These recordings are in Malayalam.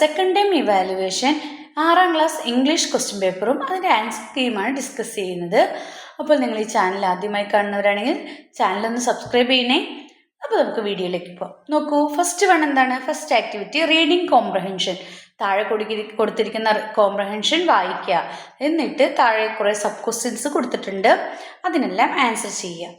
സെക്കൻഡ് ടൈം ഇവാലുവേഷൻ ആറാം ക്ലാസ് ഇംഗ്ലീഷ് ക്വസ്റ്റ്യൻ പേപ്പറും അതിന്റെ ആൻസർ കീയുമാണ് ഡിസ്കസ് ചെയ്യുന്നത്. അപ്പോൾ നിങ്ങൾ ഈ ചാനൽ ആദ്യമായി കാണുന്നവരാണെങ്കിൽ ചാനലൊന്ന് സബ്സ്ക്രൈബ് ചെയ്യണേ. അപ്പോൾ നമുക്ക് വീഡിയോയിലേക്ക് പോകാം നോക്കൂ ഫസ്റ്റ് വൺ എന്താണ്? ഫസ്റ്റ് ആക്ടിവിറ്റി റീഡിംഗ് കോംപ്രഹെൻഷൻ താഴെ കൊടുക്കി കൊടുത്തിരിക്കുന്ന കോംപ്രഹെൻഷൻ വായിക്കുക. എന്നിട്ട് താഴെ കുറേ സബ് ക്വസ്റ്റ്യൻസ് കൊടുത്തിട്ടുണ്ട്. അതിനെല്ലാം ആൻസർ ചെയ്യുക.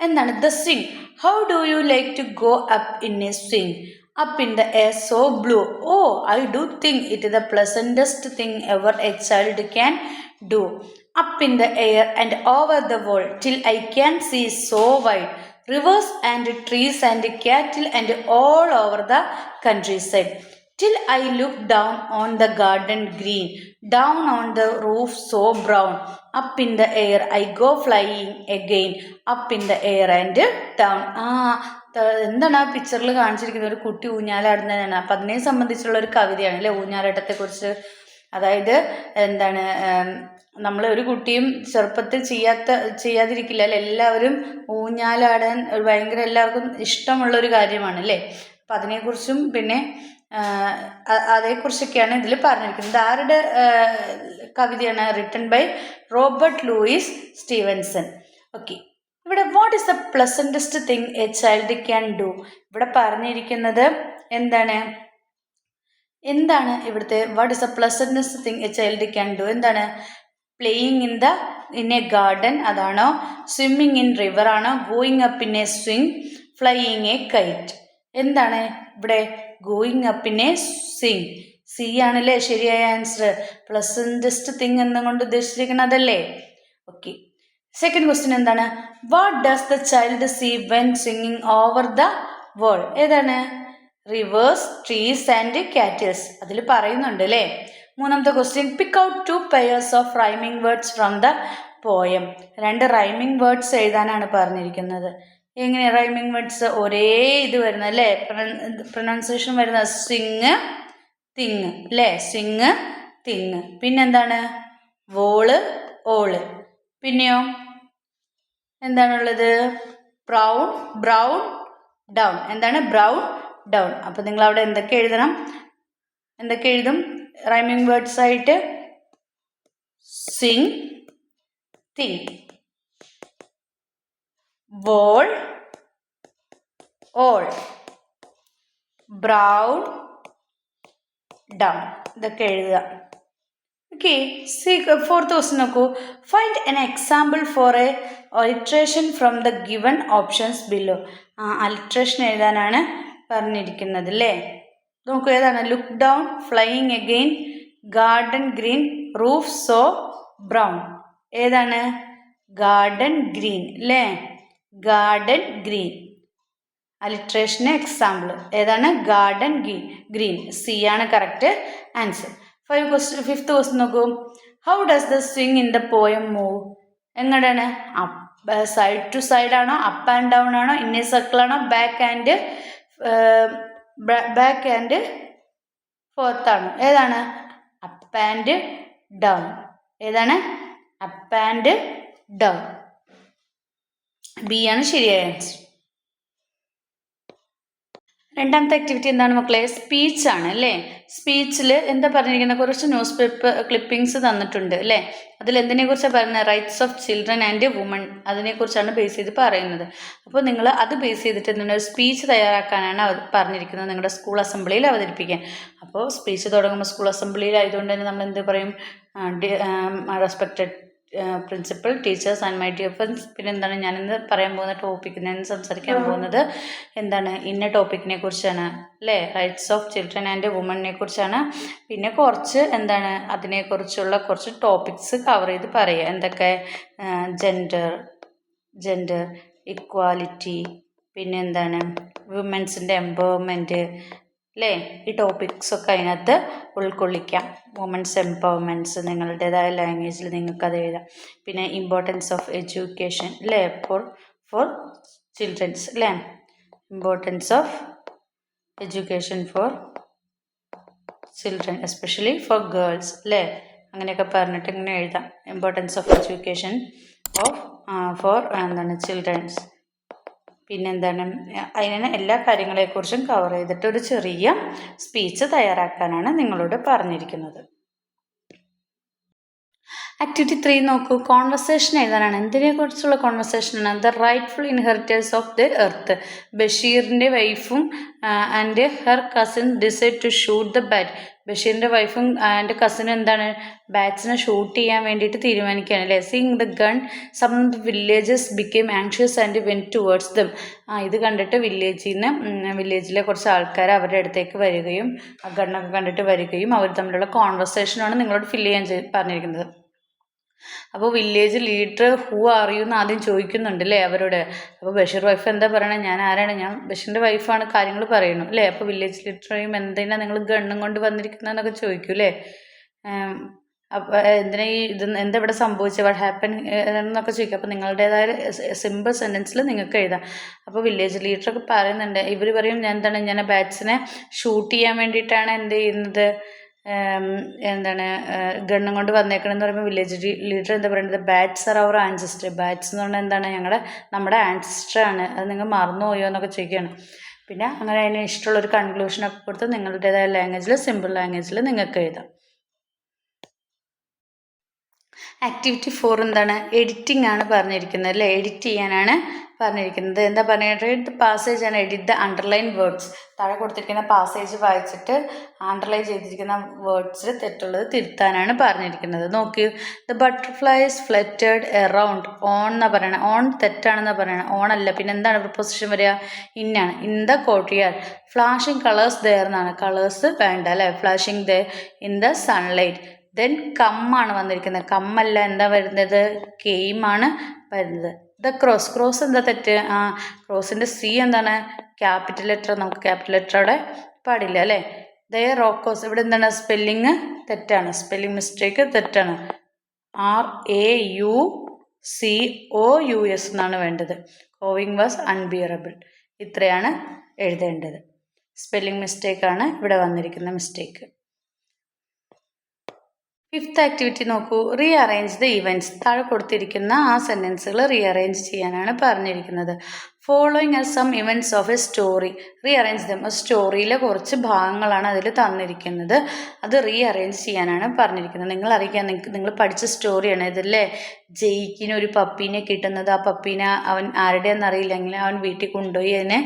എന്താണ്? The swing how do you like to go up in a swing up in the air so blue. Oh, I do think it is the pleasantest thing ever a child can do. Up in the air and over the world till I can see so wide. Rivers and trees and cattle and all over the countryside. Till I look down on the garden green, down on the roof so brown, up in the air I go flying again, up in the air and down. Ah, എന്താണ് ആ പിക്ചറിൽ കാണിച്ചിരിക്കുന്നത്? ഒരു കുട്ടി ഊഞ്ഞാലാടുന്നതാണ് അപ്പം അതിനെ സംബന്ധിച്ചുള്ള ഒരു കവിതയാണ് അല്ലേ? ഊഞ്ഞാലാട്ടത്തെക്കുറിച്ച്. അതായത് എന്താണ് നമ്മൾ ഒരു കുട്ടിയും ചെറുപ്പത്തിൽ ചെയ്യാത്ത ചെയ്യാതിരിക്കില്ല അല്ലെ? എല്ലാവരും ഊഞ്ഞാലാടാൻ ഭയങ്കര എല്ലാവർക്കും ഇഷ്ടമുള്ള ഒരു കാര്യമാണ് അല്ലേ? അപ്പം അതിനെക്കുറിച്ചും പിന്നെ അതേക്കുറിച്ചൊക്കെയാണ് ഇതിൽ പറഞ്ഞിരിക്കുന്നത്. ആരുടെ കവിതയാണ്? Written by Robert Louis Stevenson okay what is the pleasantest thing a child can do ഇവിടെ പറഞ്ഞിരിക്കുന്നത് എന്താണ്? എന്താണ് ഇവിടുത്തെ what is the pleasantest thing a child can do എന്താണ്? Playing in the in a garden അതാണോ? സ്വിമ്മിങ് ഇൻ റിവർ ആണോ? Going up in a swing flying a kite എന്താണ് ഇവിടെ going up in a swing C ആണല്ലേ ശരിയായ ആൻസർ പ്ലസന്റസ്റ്റ് തിങ് എന്നുകൊണ്ട് ഉദ്ദേശിച്ചിരിക്കുന്നത് അതല്ലേ? ഓക്കെ സെക്കൻഡ് ക്വസ്റ്റ്യൻ എന്താണ്? What does the child see when singing over the world ഏതാണ്? റിവേഴ്സ് ട്രീസ് ആൻഡ് കാറ്റിൽസ് അതിൽ പറയുന്നുണ്ട് അല്ലേ? മൂന്നാമത്തെ question pick out two pairs of rhyming words from the poem രണ്ട് റൈമിംഗ് വേർഡ്സ് എഴുതാനാണ് പറഞ്ഞിരിക്കുന്നത്. എങ്ങനെ റൈമിംഗ് വേർഡ്സ് ഒരേ ഇത് വരുന്ന അല്ലേ? പ്രൊനൗൺസിയേഷൻ വരുന്ന സിങ് തിങ് അല്ലേ? സിങ് തിങ് പിന്നെന്താണ്? വോൾ ഓൾ പിന്നെയോ? എന്താണുള്ളത്? ബ്രൗൺ ബ്രൗൺ ഡൗൺ എന്താണ്? ബ്രൗൺ ഡൗൺ അപ്പോൾ നിങ്ങൾ അവിടെ എന്തൊക്കെ എഴുതണം? എന്തൊക്കെ എഴുതും? റൈമിംഗ് വേർഡ്സ് ആയിട്ട് sing thing wall all brown down ഇതൊക്കെ എഴുതുക. ഓക്കെ സി ഫോർത്ത് ക്വസ്റ്റ്യൻ നോക്കൂ. Find an example for a alliteration from the given options below ആ അലിട്രേഷൻ എഴുതാനാണ് പറഞ്ഞിരിക്കുന്നത് അല്ലേ നോക്കൂ ഏതാണ്? Look down flying again garden green roof so brown ഏതാണ്? ഗാർഡൻ ഗ്രീൻ അല്ലേ ഗാർഡൻ ഗ്രീൻ അലിട്രേഷന് എക്സാമ്പിൾ ഏതാണ്? ഗാർഡൻ ഗ്രീൻ ഗ്രീൻ സി ആണ് correct answer five question fifth question നോക്കൂ. How does the swing in the poem move എങ്ങനെയാണ് അപ്പ് സൈഡ് ടു സൈഡ് ആണോ? അപ്പ് ആൻഡ് ഡൗൺ ആണോ? എ സർക്കിൾ ആണോ? Back and back and forth ആണോ? ഏതാണ്? അപ്പ് ആൻഡ് ഡൗൺ ഏതാണ്? അപ്പ് ആൻഡ് ഡൗൺ ബി ആണ് ശരിയായ ആൻസർ രണ്ടാമത്തെ ആക്ടിവിറ്റി എന്താണ് മക്കളെ? സ്പീച്ച് ആണ് അല്ലേ? സ്പീച്ചിൽ എന്താ പറഞ്ഞിരിക്കുന്നത്? കുറച്ച് ന്യൂസ് പേപ്പർ ക്ലിപ്പിംഗ്സ് തന്നിട്ടുണ്ട് അല്ലേ? അതിൽ എന്തിനെക്കുറിച്ചാണ് പറയുന്നത്? Rights of children and woman അതിനെക്കുറിച്ചാണ് ബേസ് ചെയ്ത് പറയുന്നത്. അപ്പോൾ നിങ്ങൾ അത് ബേസ് ചെയ്തിട്ട് ഒരു സ്പീച്ച് തയ്യാറാക്കാനാണ് പറഞ്ഞിരിക്കുന്നത് നിങ്ങളുടെ സ്കൂൾ അസംബ്ലിയിൽ അവതരിപ്പിക്കാൻ. അപ്പോൾ സ്പീച്ച് തുടങ്ങുമ്പോൾ സ്കൂൾ അസംബ്ലിയിൽ ആയതുകൊണ്ട് തന്നെ നമ്മൾ എന്ത് പറയും respected principal teachers and my dear friends പിന്നെ എന്താണ് ഞാനിന്ന് പറയാൻ പോകുന്ന ടോപ്പിക് ഞാൻ സംസാരിക്കാൻ പോകുന്നത് എന്താണ്? ഇന്ന ടോപ്പിക്കിനെ കുറിച്ചാണ് അല്ലേ? റൈറ്റ്സ് ഓഫ് ചിൽഡ്രൻ ആൻഡ് വുമണിനെ കുറിച്ചാണ്. പിന്നെ കുറച്ച് എന്താണ് അതിനെക്കുറിച്ചുള്ള കുറച്ച് ടോപ്പിക്സ് കവർ ചെയ്ത് പറയുക എന്തൊക്കെ? ജെൻഡർ ജെൻഡർ ഇക്വാലിറ്റി പിന്നെ എന്താണ്? വുമൻസിന്റെ എംപവർമെന്റ് അല്ലേ ഈ ടോപ്പിക്സൊക്കെ അതിനകത്ത് ഉൾക്കൊള്ളിക്കാം. വുമൻസ് എംപവർമെന്റ്സ് നിങ്ങളുടേതായ ലാംഗ്വേജിൽ നിങ്ങൾക്കത് എഴുതാം. പിന്നെ ഇമ്പോർട്ടൻസ് ഓഫ് എഡ്യൂക്കേഷൻ അല്ലേ ഫോർ ഫോർ ചിൽഡ്രൻസ് അല്ലേ importance of education for children especially for girls അല്ലേ അങ്ങനെയൊക്കെ പറഞ്ഞിട്ട് ഇങ്ങനെ എഴുതാം. Importance of education of for എന്താണ്? ചിൽഡ്രൻസ് പിന്നെന്താണ്? അതിനെ എല്ലാ കാര്യങ്ങളെക്കുറിച്ചും കവർ ചെയ്തിട്ട് ഒരു ചെറിയ സ്പീച്ച് തയ്യാറാക്കാനാണ് നിങ്ങളോട് പറഞ്ഞിരിക്കുന്നത്. ആക്ടിവിറ്റി ത്രീ നോക്കൂ. കോൺവെർസേഷൻ എഴുതാനാണ്. എന്തിനെക്കുറിച്ചുള്ള കോൺവെർസേഷനാണ് the rightful inheritors of the earth ബഷീറിന്റെ വൈഫും and her cousin decide to shoot the bat ബഷീറിന്റെ വൈഫും ആൻഡ് കസിനും എന്താണ് ബാറ്റ്സിനെ ഷൂട്ട് ചെയ്യാൻ വേണ്ടിയിട്ട് തീരുമാനിക്കുകയാണ് അല്ലേ? Seeing the gun some villages became anxious and when towards them ആ ഇത് കണ്ടിട്ട് വില്ലേജിൽ നിന്ന് വില്ലേജിലെ കുറച്ച് ആൾക്കാർ അവരുടെ അടുത്തേക്ക് വരികയും ആ ഗണ്ണൊക്കെ കണ്ടിട്ട് വരികയും അവർ തമ്മിലുള്ള കോൺവെർസേഷനാണ് നിങ്ങളോട് ഫില്ല് ചെയ്യാൻ പറഞ്ഞിരിക്കുന്നത്. അപ്പോൾ വില്ലേജ് ലീഡർ ഹൂ അറിയൂ എന്ന് ആദ്യം ചോദിക്കുന്നുണ്ട് അല്ലേ അവരോട്? അപ്പോൾ ബഷീർ വൈഫ് എന്താ പറയണേ? ഞാൻ ആരാണ്? ഞാൻ ബഷീറിന്റെ വൈഫാണ് കാര്യങ്ങൾ പറയുന്നു അല്ലേ അപ്പോൾ വില്ലേജ് ലീഡർ പറയും എന്തിനാ നിങ്ങൾ ഗണ്ണും കൊണ്ട് വന്നിരിക്കുന്നതെന്നൊക്കെ ചോദിക്കും അല്ലേ അപ്പോൾ എന്തിനാ ഈ ഇത് എന്താ ഇവിടെ സംഭവിച്ചത് വാട്ട് ഹാപ്പൻ എന്നൊക്കെ ചോദിക്കും. അപ്പോൾ നിങ്ങളുടേതായ സിമ്പിൾ സെന്റൻസിൽ നിങ്ങൾക്ക് എഴുതാം. അപ്പോൾ വില്ലേജ് ലീഡറൊക്കെ പറയുന്നുണ്ട് ഇവർ പറയും ഞാൻ എന്താണ് ഞാൻ ബാറ്റ്സിനെ ഷൂട്ട് ചെയ്യാൻ വേണ്ടിയിട്ടാണ് എന്ത് ചെയ്യുന്നത്? എന്താണ് ഗണ്ണും കൊണ്ട് വന്നേക്കണമെന്ന് പറയുമ്പോൾ വില്ലേജ് ലീഡർ എന്താ പറയുന്നത് bats are our ancestor bats എന്ന് പറഞ്ഞാൽ എന്താണ്? ഞങ്ങളുടെ നമ്മുടെ ആൻസിസ്റ്റർ ആണ്. അത് നിങ്ങൾ മറന്നുപോയോ എന്നൊക്കെ ചോദിക്കുകയാണ് പിന്നെ അങ്ങനെ അതിന് ഇഷ്ടമുള്ളൊരു കൺക്ലൂഷനൊക്കെ കൊടുത്ത് നിങ്ങളുടേതായ ലാംഗ്വേജിൽ സിമ്പിൾ ലാംഗ്വേജിൽ നിങ്ങൾക്ക് എഴുതാം. ആക്ടിവിറ്റി ഫോർ എന്താണ്? എഡിറ്റിംഗ് ആണ് പറഞ്ഞിരിക്കുന്നത് അല്ലേ? എഡിറ്റ് ചെയ്യാനാണ് പറഞ്ഞിരിക്കുന്നത്. എന്താ പറയുക പാസേജ് ആണ് എഡിറ്റ് ദ അണ്ടർലൈൻ വേർഡ്സ് താഴെ കൊടുത്തിരിക്കുന്ന പാസേജ് വായിച്ചിട്ട് അണ്ടർലൈൻ ചെയ്തിരിക്കുന്ന വേർഡ്സ് തെറ്റുള്ളത് തിരുത്താനാണ് പറഞ്ഞിരിക്കുന്നത്. നോക്കി. The butterflies fluttered around on എന്ന് പറയണത് ഓൺ തെറ്റാണെന്ന് പറയണത് ഓൺ അല്ല. പിന്നെ എന്താണ് പ്രൊപ്പോസിഷൻ വരിക? ഇന്നാണ് in the courtyard flashing colours their എന്നാണ് കളേഴ്സ് വേണ്ട അല്ലേ? Flashing the in the sunlight then കമ്മാണ് വന്നിരിക്കുന്നത്. കമ്മല്ല എന്താ വരുന്നത്? കെയിമാണ് വരുന്നത്. The cross. ക്രോസ് എന്താ തെറ്റ്? ആ ക്രോസിന്റെ സി എന്താണ്? Capital letter. നമുക്ക് ക്യാപിറ്റൽ ലെറ്റർ അവിടെ പാടില്ല അല്ലേ? The raucous. ഇവിടെ എന്താണ്? സ്പെല്ലിങ് തെറ്റാണ്. സ്പെല്ലിംഗ് മിസ്റ്റേക്ക് തെറ്റാണ്. R A U C O U S എന്നാണ് വേണ്ടത്. Cawing was unbearable. ഇത്രയാണ് എഴുതേണ്ടത്. സ്പെല്ലിംഗ് മിസ്റ്റേക്കാണ് ഇവിടെ വന്നിരിക്കുന്ന മിസ്റ്റേക്ക്. ഫിഫ്ത്ത് ആക്ടിവിറ്റി നോക്കൂ. റീ അറേഞ്ച് ദ ഇവന്റ്സ് താഴെ കൊടുത്തിരിക്കുന്ന ആ സെന്റൻസുകൾ റീ അറേഞ്ച് ചെയ്യാനാണ് പറഞ്ഞിരിക്കുന്നത്. Following are some events of a story rearrange them സ്റ്റോറിയിലെ കുറച്ച് ഭാഗങ്ങളാണ് അതിൽ തന്നിരിക്കുന്നത്. അത് റീ അറേഞ്ച് ചെയ്യാനാണ് പറഞ്ഞിരിക്കുന്നത്. നിങ്ങൾ അറിയിക്കാൻ നിങ്ങൾ പഠിച്ച സ്റ്റോറിയാണ് ഇതല്ലേ? ജയിക്കിന് ഒരു പപ്പീനെ കിട്ടുന്നത്. ആ പപ്പീനെ അവൻ ആരുടെയെന്ന് അറിയില്ലെങ്കിൽ അവൻ വീട്ടിൽ കൊണ്ടുപോയി അതിനെ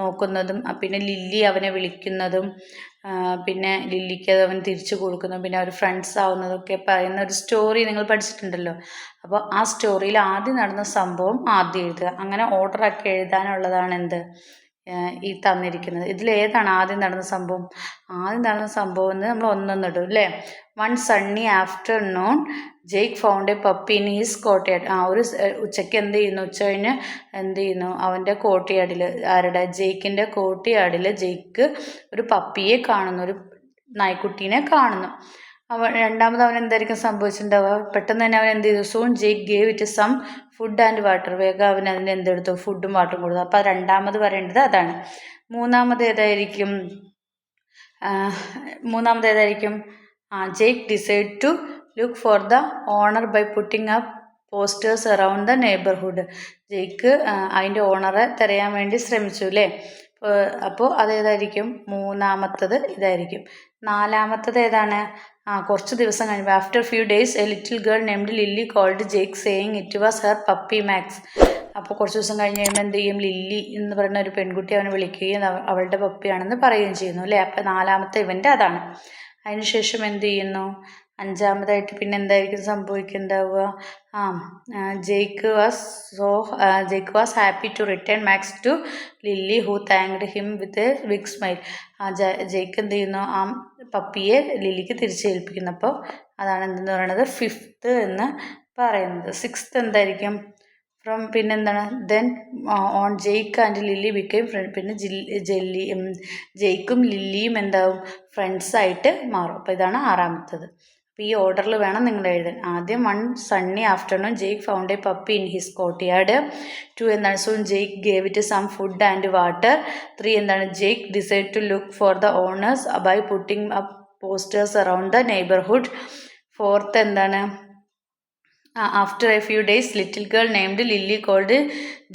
നോക്കുന്നതും പിന്നെ ലില്ലി അവനെ വിളിക്കുന്നതും പിന്നെ ലില്ലിക്ക് അത് അവൻ തിരിച്ചു കൊടുക്കുന്നു. പിന്നെ അവർ ഫ്രണ്ട്സ് ആവുന്നതൊക്കെ പറയുന്ന ഒരു സ്റ്റോറി നിങ്ങൾ പഠിച്ചിട്ടുണ്ടല്ലോ. അപ്പോൾ ആ സ്റ്റോറിയിൽ ആദ്യം നടന്ന സംഭവം ആദ്യം എഴുതുക. അങ്ങനെ ഓർഡറാക്കി എഴുതാനുള്ളതാണ് എന്ത്? ഈ തന്നിരിക്കുന്നത്. ഇതിൽ ഏതാണ് ആദ്യം നടന്ന സംഭവം? ആദ്യം നടന്ന സംഭവം എന്ന് നമ്മൾ ഒന്നൊന്നിടും അല്ലേ? One sunny afternoon Jake found a puppy in his കോട്ടയാട് ആ ഒരു ഉച്ചയ്ക്ക് എന്ത് ചെയ്യുന്നു? ഉച്ച കഴിഞ്ഞ് എന്ത് ചെയ്യുന്നു? അവന്റെ കോട്ടയാടിൽ ആരുടെ? ജെയ്ക്കിന്റെ കോട്ടയാടിൽ ജെയ്ക്ക് ഒരു പപ്പിയെ കാണുന്നു ഒരു നായ്ക്കുട്ടീനെ കാണുന്നു. അവൻ രണ്ടാമത് അവൻ എന്തായിരിക്കും സംഭവിച്ചിട്ടുണ്ടാവുക? പെട്ടെന്ന് തന്നെ അവൻ എന്ത് ചെയ്തു? Soon Jake gave it some food and water. വേഗം അവൻ അതിന് എന്തെടുത്തു? ഫുഡും വാട്ടറും കൊടുത്തു. അപ്പോൾ രണ്ടാമത് പറയേണ്ടത് അതാണ്. മൂന്നാമത് ഏതായിരിക്കും? മൂന്നാമത് ഏതായിരിക്കും? ആ Jake decide to look for the owner by putting up posters around the neighbourhood. Jake അതിന്റെ ഓണറെ തിരയാൻ വേണ്ടി ശ്രമിച്ചു അല്ലേ? അപ്പോൾ അതേതായിരിക്കും? മൂന്നാമത്തത് ഇതായിരിക്കും. നാലാമത്തത് ഏതാണ്? ആ കുറച്ച് ദിവസം കഴിയുമ്പോൾ after few days a little girl named Lily called Jake saying it was her puppy Max അപ്പോൾ കുറച്ച് ദിവസം കഴിഞ്ഞ് കഴിയുമ്പോൾ എന്ത് ചെയ്യും? ലില്ലി എന്ന് പറയുന്ന ഒരു പെൺകുട്ടി അവനെ വിളിക്കുകയും അവളുടെ പപ്പിയാണെന്ന് പറയുകയും ചെയ്യുന്നു അല്ലേ? അപ്പോൾ നാലാമത്തെ ഇവന്റ് അതാണ്. അതിനുശേഷം എന്ത് ചെയ്യുന്നു? അഞ്ചാമതായിട്ട് പിന്നെ എന്തായിരിക്കും സംഭവിക്കുന്നുണ്ടാവുക ആ Jake was so Jake was happy to return Max to Lily who thanked him with a big smile. ആ ജെയ്ക്ക് എന്ത് ചെയ്യുന്നു? ആ പപ്പിയെ ലില്ലിക്ക് തിരിച്ചേൽപ്പിക്കുന്നു. അപ്പോൾ അതാണ് എന്തെന്ന് പറയുന്നത് ഫിഫ്ത്ത് എന്ന് പറയുന്നത്. സിക്സ്ത് എന്തായിരിക്കും? ഫ്രം പിന്നെന്താണ് then on Jake and Lily became friend പിന്നെ ജെല്ലി ജെയ്ക്കും ലില്ലിയും എന്താവും? ഫ്രണ്ട്സായിട്ട് മാറും. അപ്പോൾ ഇതാണ് ആറാമത്തത്. അപ്പോൾ ഈ ഓർഡറിൽ വേണം നിങ്ങൾ എഴുതാൻ. ആദ്യം one sunny afternoon Jake found a puppy in his courtyard two എന്താണ് soon Jake gave it some food and water. Three എന്താണ് Jake decide to look for the owners by putting up posters around the neighbourhood. Fourth എന്താണ്? After a few days little girl named Lily called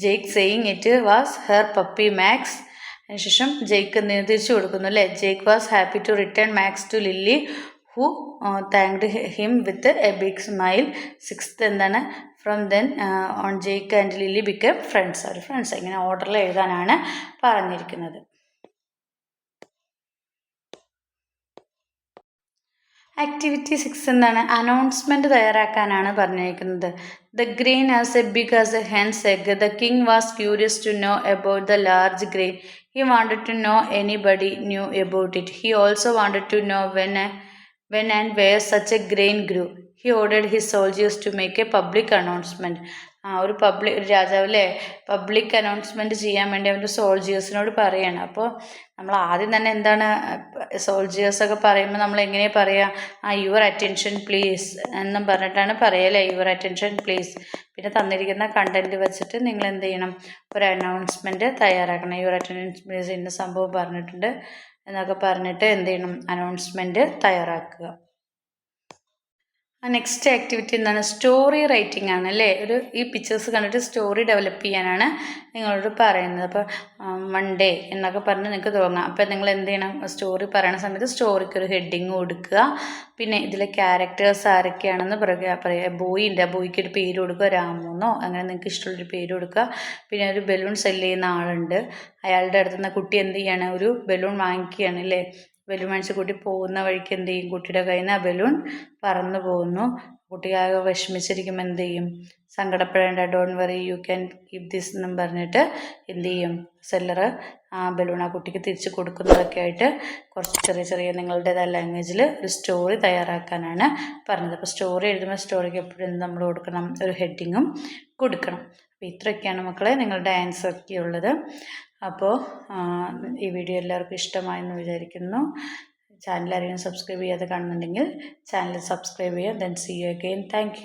Jake saying it was her puppy Max. അതിനുശേഷം ജെയ്ക്ക് തിരിച്ചു കൊടുക്കുന്നു അല്ലേ? Jake was happy to return Max to Lily. Who thanked him with a big smile sixth എന്താണ്? From then on Jake and Lily become friends our friends ഇങ്ങനെ ഓർഡറിൽ എഴുതാനാണ് പറഞ്ഞിരിക്കുന്നത്. ആക്ടിവിറ്റി സിക്സ് എന്താണ്? അനൗൺസ്മെന്റ് തയ്യാറാക്കാനാണ് പറഞ്ഞിരിക്കുന്നത്. The grain as a big as a hen's egg the king was curious to know about the large grain he wanted to know anybody knew about it he also wanted to know when when and where such a grain grew he ordered his soldiers to make a public announcement ആ ഒരു പബ്ലിക് ഒരു രാജാവിലെ പബ്ലിക് അനൗൺസ്മെന്റ് ചെയ്യാൻ വേണ്ടി അവന്റെ സോൾജിയേഴ്സിനോട് പറയാണ്. അപ്പോൾ നമ്മൾ ആദ്യം തന്നെ എന്താണ് സോൾജിയേഴ്സൊക്കെ പറയുമ്പോൾ നമ്മൾ എങ്ങനെ പറയുക ആ യുവർ അറ്റൻഷൻ പ്ലീസ് എന്നും പറഞ്ഞിട്ടാണ് പറയല്ലേ യുവർ അറ്റൻഷൻ പ്ലീസ് പിന്നെ തന്നിരിക്കുന്ന കണ്ടന്റ് വെച്ചിട്ട് നിങ്ങൾ എന്ത് ചെയ്യണം? ഒരു അനൗൺസ്മെന്റ് തയ്യാറാക്കണം. യുവർ അറ്റൻഷൻ പ്ലീസ് ഇന്ന സംഭവം പറഞ്ഞിട്ടുണ്ട്. എന്നൊക്കെ പറഞ്ഞിട്ട് എന്ത് ചെയ്യണം? അനൗൺസ്മെന്റ് തയ്യാറാക്കുക. നെക്സ്റ്റ് ആക്ടിവിറ്റി എന്താണ്? സ്റ്റോറി റൈറ്റിംഗ് ആണ് അല്ലേ? ഒരു ഈ പിക്ചേഴ്സ് കണ്ടിട്ട് സ്റ്റോറി ഡെവലപ്പ് ചെയ്യാനാണ് നിങ്ങളോട് പറയുന്നത്. അപ്പോൾ മൺഡേ എന്നൊക്കെ പറഞ്ഞ് നിങ്ങൾക്ക് തോന്നാം. അപ്പോൾ നിങ്ങൾ എന്ത് ചെയ്യണം? സ്റ്റോറി പറയുന്ന സമയത്ത് സ്റ്റോറിക്ക് ഒരു ഹെഡിങ് കൊടുക്കുക. പിന്നെ ഇതിലെ ക്യാരക്ടേഴ്സ് ആരൊക്കെയാണെന്ന് പറയുക. പറയുക ബോയ് ഉണ്ട് ആ ബോയ്ക്ക് ഒരു പേര് കൊടുക്കുക. രാമൂന്നോ? അങ്ങനെ നിങ്ങൾക്ക് ഇഷ്ടമുള്ളൊരു പേര് കൊടുക്കുക. പിന്നെ ഒരു ബലൂൺ സെല്ല് ചെയ്യുന്ന ആളുണ്ട്. അയാളുടെ അടുത്ത് നിന്ന് കുട്ടി എന്ത് ചെയ്യാണ്? ഒരു ബലൂൺ വാങ്ങിക്കുകയാണ് അല്ലേ? ബലൂൺ മേടിച്ച് കുട്ടി പോകുന്ന വഴിക്ക് എന്ത് ചെയ്യും? കുട്ടിയുടെ കയ്യിൽ നിന്ന് ആ ബലൂൺ പറന്നു പോകുന്നു. കുട്ടിയാകെ വിഷമിച്ചിരിക്കുമ്പോൾ എന്ത് ചെയ്യും? സങ്കടപ്പെടേണ്ട don't worry you can keep this എന്നും പറഞ്ഞിട്ട് എന്ത് ചെയ്യും? സെല്ലർ ആ ബലൂൺ ആ കുട്ടിക്ക് തിരിച്ച് കൊടുക്കുന്നതൊക്കെ ആയിട്ട് കുറച്ച് ചെറിയ ചെറിയ നിങ്ങളുടേതായ ലാംഗ്വേജിൽ ഒരു സ്റ്റോറി തയ്യാറാക്കാനാണ് പറഞ്ഞത്. അപ്പോൾ സ്റ്റോറി എഴുതുമ്പോൾ സ്റ്റോറിക്ക് എപ്പോഴും നമ്മൾ കൊടുക്കണം? ഒരു ഹെഡിങ്ങും കൊടുക്കണം. അപ്പോൾ ഇത്രയൊക്കെയാണ് മക്കളെ നിങ്ങളുടെ ആൻസർ ഒക്കെ ഉള്ളത്. അപ്പോൾ ഈ വീഡിയോ എല്ലാവർക്കും ഇഷ്ടമായെന്ന് വിചാരിക്കുന്നു. ചാനൽ ആരെങ്കിലും സബ്സ്ക്രൈബ് ചെയ്യാതെ കാണുന്നുണ്ടെങ്കിൽ ചാനൽ സബ്സ്ക്രൈബ് ചെയ്യുക then see you again thank